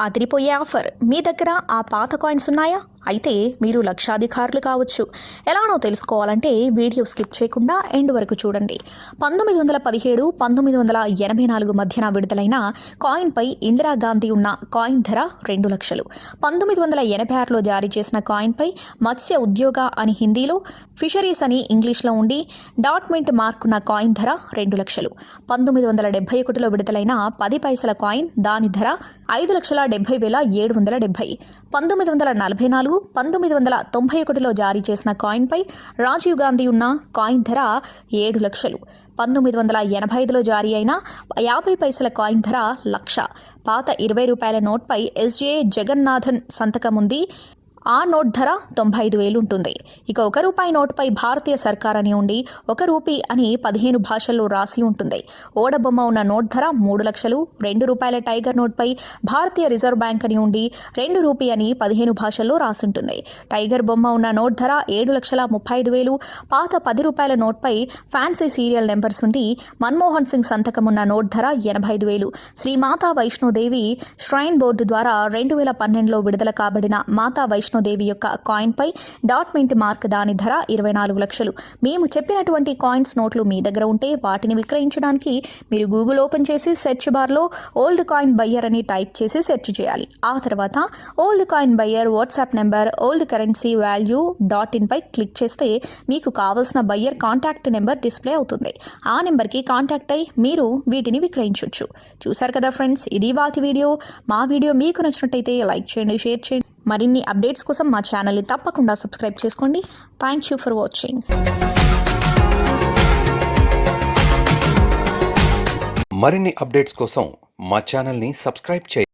అదిరిపోయే ఆఫర్. మీ దగ్గర ఆ పాత కాయిన్స్ ఉన్నాయా? అయితే మీరు లక్షాధికారులు కావచ్చు. ఎలానో తెలుసుకోవాలంటే వీడియో స్కిప్ చేయకుండా ఎండ్ వరకు చూడండి. పంతొమ్మిది వందల పదిహేడు పంతొమ్మిది వందల ఎనభై నాలుగు మధ్యన విడుదలైన కాయిన్పై ఇందిరాగాంధీ ఉన్న కాయిన్ ధర రెండు లక్షలు. పంతొమ్మిది వందల ఎనభై ఆరులో జారీ చేసిన కాయిన్పై మత్స్య ఉద్యోగ అని హిందీలో ఫిషరీస్ అని ఇంగ్లీష్లో ఉండి డాట్మెంట్ మార్క్ ఉన్న కాయిన్ ధర రెండు లక్షలు. పంతొమ్మిది వందల డెబ్బై ఒకటిలో విడుదలైన పది పైసల కాయిన్ దాని ధర ఐదు లక్షల డెబ్బై వేల ఏడు వందల డెబ్బై పంతొమ్మిది వందల నలభై నాలుగు పంతొమ్మిది వందల తొంభై ఒకటిలో జారీ చేసిన కాయిన్పై రాజీవ్ గాంధీ ఉన్న కాయిన్ ధర ఏడు లక్షలు. పంతొమ్మిది వందల ఎనభై ఐదులో జారీ అయిన యాభై పైసల కాయిన్ ధర లక్ష. పాత ఇరవై రూపాయల నోట్పై ఎస్జే జగన్నాథన్ సంతకం ఉంది ఆ నోట్ ధర తొంభై ఐదు వేలు ఉంటుంది. ఇక ఒక రూపాయి నోటుపై భారతీయ సర్కార్ అని ఉండి ఒక రూపీ అని పదిహేను భాషల్లో రాసి ఉంటుంది. ఓడబొమ్మ ఉన్న నోట్ ధర మూడు లక్షలు రెండు రూపాయల టైగర్ నోట్పై భారతీయ రిజర్వ్ బ్యాంక్ అని ఉండి రెండు రూపీ అని పదిహేను భాషల్లో రాసుంటుంది టైగర్ బొమ్మ ఉన్న నోట్ ధర ఏడు లక్షల ముప్పై ఐదు వేలు పాత పది రూపాయల నోట్పై ఫ్యాన్సీ సీరియల్ నెంబర్స్ ఉండి మన్మోహన్ సింగ్ సంతకం ఉన్న నోట్ ధర ఎనభై ఐదు వేలు. శ్రీ మాతా వైష్ణోదేవి ష్రైన్ బోర్డు ద్వారా రెండు వేల పన్నెండులో విడుదల కాబడిన మాతా వైష్ణోదేవి యొక్క కాయిన్పై డాట్మెంట్ మార్క్ దాని ధర ఇరవై నాలుగు లక్షలు. మేము చెప్పినటువంటి కాయిన్స్ నోట్లు మీ దగ్గర ఉంటే వాటిని విక్రయించడానికి మీరు గూగుల్ ఓపెన్ చేసి సెర్చ్ బార్లో ఓల్డ్ కాయిన్ బయ్యర్ అని టైప్ చేసి సెర్చ్ చేయాలి. ఆ తర్వాత old coin buyer WhatsApp number old currency value dot ఇన్పై click చేస్తే మీకు కావలసిన బయ్యర్ కాంటాక్ట్ నెంబర్ డిస్ప్లే అవుతుంది. ఆ నెంబర్కి కాంటాక్ట్ అయి మీరు వీటిని విక్రయించవచ్చు చూసారు కదా ఫ్రెండ్స్ ఇది వాతి వీడియో. మా వీడియో మీకు నచ్చినట్టయితే లైక్ చేయండి షేర్ చేయండి. మరిన్ని అప్డేట్స్ కోసం మా ఛానల్ని తప్పకుండా సబ్స్క్రైబ్ చేసుకోండి. థ్యాంక్ యూ ఫర్ వాచింగ్ మరిన్ని అప్డేట్స్ కోసం మా ఛానల్ని సబ్స్క్రైబ్ చేయండి.